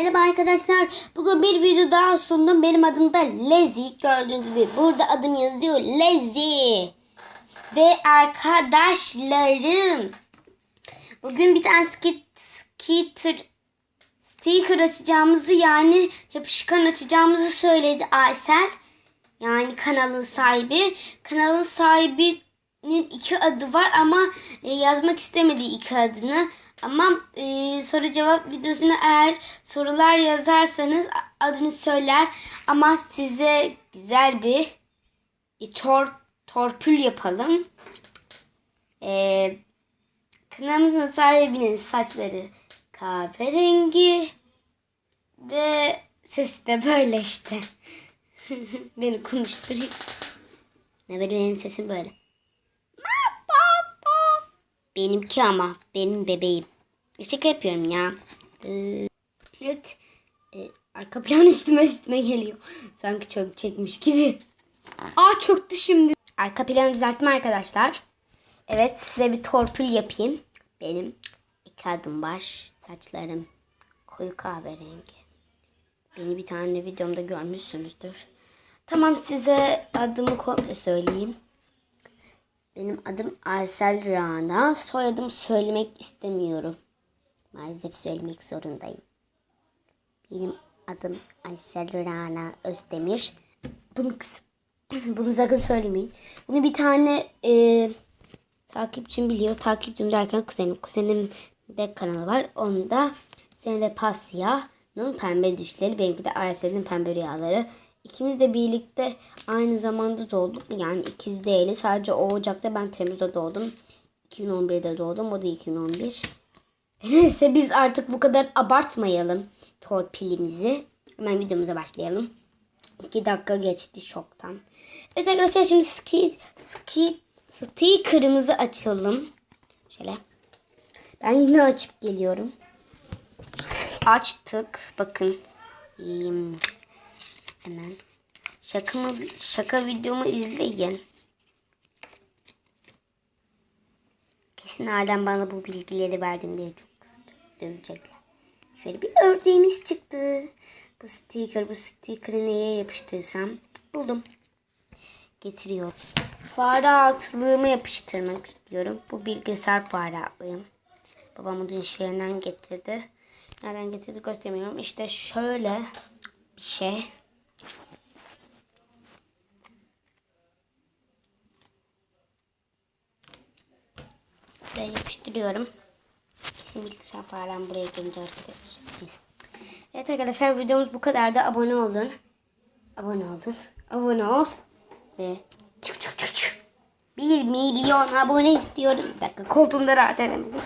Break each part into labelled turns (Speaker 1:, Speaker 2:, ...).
Speaker 1: Merhaba arkadaşlar. Bugün bir video daha sundum. Benim adım da Lezi. Gördüğünüz gibi burada adım yazıyor. Lezi. Ve arkadaşlarım. Bugün bir tane skit, skitter, sticker açacağımızı yani yapışkan açacağımızı söyledi Aysel. Yani kanalın sahibi. Kanalın sahibinin iki adı var ama e, yazmak istemedi iki adını. Ama e, soru cevap videosuna eğer sorular yazarsanız adını söyler. Ama size güzel bir e, tor, torpül yapalım. E, kanalımızın sahibinin saçları kahverengi ve sesi de böyle işte. Beni konuşturuyor. Ne böyle benim sesim böyle. Benimki ama benim bebeğim. Şaka yapıyorum ya. Ee, evet. Ee, arka plan üstüme üstüme geliyor. Sanki çok çekmiş gibi. Aa çöktü şimdi. Arka planı düzeltme arkadaşlar. Evet size bir torpil yapayım. Benim iki adım var. Saçlarım koyu kahverengi. Beni bir tane videomda görmüşsünüzdür. Tamam size adımı komple söyleyeyim. Benim adım Aysel Rana. Soyadımı söylemek istemiyorum. Maalesef söylemek zorundayım. Benim adım Aysel Rana Özdemir. Bunu, kıs- bunu sakın söylemeyin. Bunu bir tane e, takipçim biliyor. Takipçim derken kuzenim. Kuzenim de kanalı var. Onda Senle Pasya'nın pembe düşleri. Benimki de Aysel'in pembe rüyaları. İkimiz de birlikte aynı zamanda doğduk. Yani ikiz değiliz. Sadece o Ocak'ta ben Temmuz'da doğdum. 2011'de doğdum. O da 2011. Neyse biz artık bu kadar abartmayalım torpilimizi. Hemen videomuza başlayalım. 2 dakika geçti şoktan. Evet arkadaşlar şimdi ski, ski, sticker'ımızı açalım. Şöyle. Ben yine açıp geliyorum. Açtık. Bakın. Hemen. Şaka, şaka videomu izleyin. Kesin halen bana bu bilgileri verdim diye çok kızacak, dövecekler. Şöyle bir ördeğimiz çıktı. Bu sticker, bu sticker'ı neye yapıştırsam buldum. Getiriyorum. Fare altlığımı yapıştırmak istiyorum. Bu bilgisayar fare altlığım. Babam bunu işlerinden getirdi. Nereden getirdi göstermiyorum. İşte şöyle bir şey. Ve yapıştırıyorum. Kesin bilgisayar farem buraya gelince hareket. Neyse. Evet arkadaşlar videomuz bu kadardı. Abone olun. Abone olun. Abone ol. Ve çık çık çık çık. 1 milyon abone istiyorum. Bir dakika koltuğumda rahat edemedim.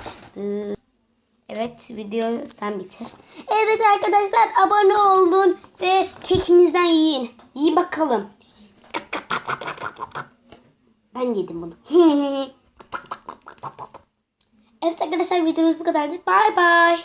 Speaker 1: Evet video sen bitir. Evet arkadaşlar abone olun ve kekimizden yiyin. İyi bakalım. Ben yedim bunu. arkadaşlar videomuz bu kadardı. Bay bay.